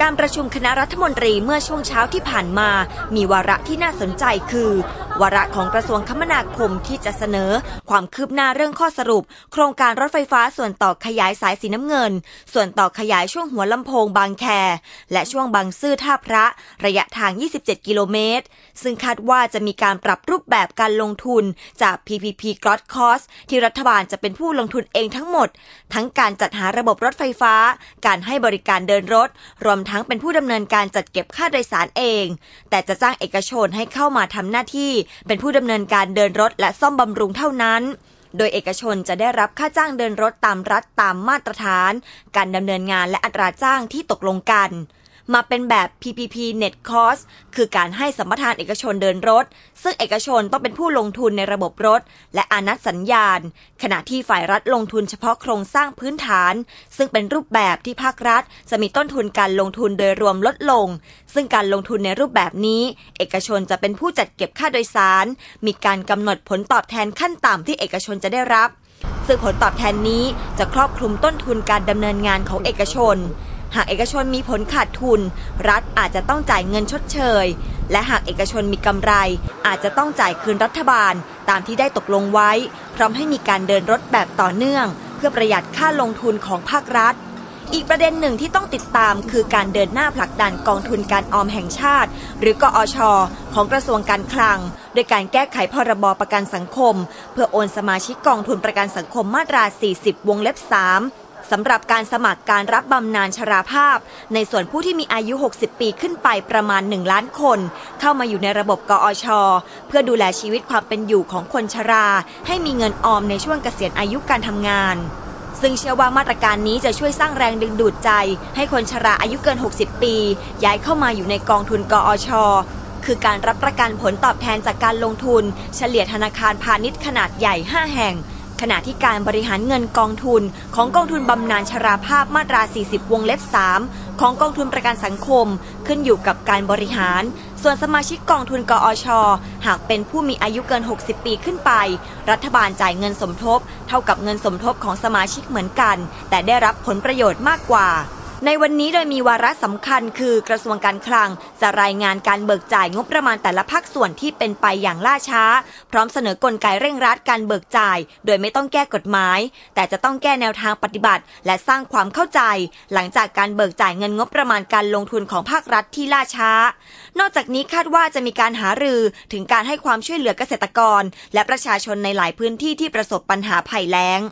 การประชุมคณะรัฐมนตรีเมื่อช่วงเช้าที่ผ่านมา มีวาระที่น่าสนใจคือวาระของกระทรวงคมนาคมที่จะเสนอ ความคืบหน้าเรื่องข้อสรุป โครงการรถไฟฟ้าส่วนต่อขยายสายสีน้ำเงิน ส่วนต่อขยายช่วงหัวลำโพงบางแค และช่วงบางซื่อท่าพระ ระยะทาง 27 กิโลเมตร ซึ่งคาดว่าจะมีการปรับรูปแบบการลงทุนจาก PPP g r o s s Cost ที่รัฐบาลจะเป็นผู้ลงทุนเองทั้งหมด ทั้งการจัดหาระบบรถไฟฟ้า การให้บริการเดินรถ รวมทั้งเป็นผู้ดำเนินการจัดเก็บค่าโดยสารเอง แต่จะจ้างเอกชนให้เข้ามาทำหน้าที่เป็นผู้ดำเนินการเดินรถและซ่อมบำรุงเท่านั้น โดยเอกชนจะได้รับค่าจ้างเดินรถตามรัฐตามมาตรฐาน การดำเนินงานและอัตราจ้างที่ตกลงกัน มาเป็นแบบ PPP Net Cost คือการให้สัมปทานเอกชนเดินรถ ซึ่งเอกชนต้องเป็นผู้ลงทุนในระบบรถ และอนัดสัญญาณ ขณะที่ฝ่ายรัฐลงทุนเฉพาะโครงสร้างพื้นฐาน ซึ่งเป็นรูปแบบที่ภาครัฐ จะมีต้นทุนการลงทุนโดยรวมลดลง ซึ่งการลงทุนในรูปแบบนี้ เอกชนจะเป็นผู้จัดเก็บค่าโดยสาร มีการกำหนดผลตอบแทนขั้นต่ำที่เอกชนจะได้รับซึ่งผลตอบแทนนี้จะครอบคลุมต้นทุนการดำเนินงานของเอกชน หากเอกชนมีผลขาดทุน รัฐอาจจะต้องจ่ายเงินชดเชย และหากเอกชนมีกำไร อาจจะต้องจ่ายคืนรัฐบาล ตามที่ได้ตกลงไว้ พร้อมให้มีการเดินรถแบบต่อเนื่อง เพื่อประหยัดค่าลงทุนของภาครัฐอีกประเด็นหนึ่งที่ต้องติดตามคือการเดินหน้าผลักดันกองทุนการออมแห่งชาติ หรือกอช ของกระทรวงการคลัง โดยการแก้ไขพรบประกันสังคม เพื่อโอนสมาชิกกองทุนประกันสังคมมาตรา 40 วงเล็บ 3 สำหรับการสมัครการรับบำนาญชราภาพ ในส่วนผู้ที่มีอายุ 60 ปีขึ้นไปประมาณ 1 ล้านคน เข้ามาอยู่ในระบบกอช เพื่อดูแลชีวิตความเป็นอยู่ของคนชรา ให้มีเงินออมในช่วงเกษียณอายุการทำงาน ซึ่งเชื่อว่ามาตรการนี้จะช่วยสร้างแรงดึงดูดใจ ให้คนชราอายุเกิน 60 ปี ย้ายเข้ามาอยู่ในกองทุนกอชคือการรับประกันผลตอบแทนจากการลงทุน เฉลี่ยธนาคารพาณิชย์ขนาดใหญ่ 5 แห่ง ขณะที่การบริหารเงินกองทุน ของกองทุนบำนาญชราภาพมาตรา 40 วงเล็บ 3 ของกองทุนประกันสังคม ขึ้นอยู่กับการบริหาร ส่วนสมาชิกกองทุนกอช หากเป็นผู้มีอายุเกิน 60 ปีขึ้นไป รัฐบาลจ่ายเงินสมทบ เท่ากับเงินสมทบของสมาชิกเหมือนกัน แต่ได้รับผลประโยชน์มากกว่า ในวันนี้โดยมีวาระสำคัญคือกระทรวงการคลัง จะรายงานการเบิกจ่ายงบประมาณแต่ละภาคส่วนที่เป็นไปอย่างล่าช้า พร้อมเสนอกลไกเร่งรัดการเบิกจ่าย โดยไม่ต้องแก้กฎหมาย แต่จะต้องแก้แนวทางปฏิบัติ และสร้างความเข้าใจ หลังจากการเบิกจ่ายเงินงบประมาณการลงทุนของภาครัฐที่ล่าช้า นอกจากนี้คาดว่าจะมีการหารือถึงการให้ความช่วยเหลือเกษตรกร และประชาชนในหลายพื้นที่ที่ประสบปัญหาภัยแล้ง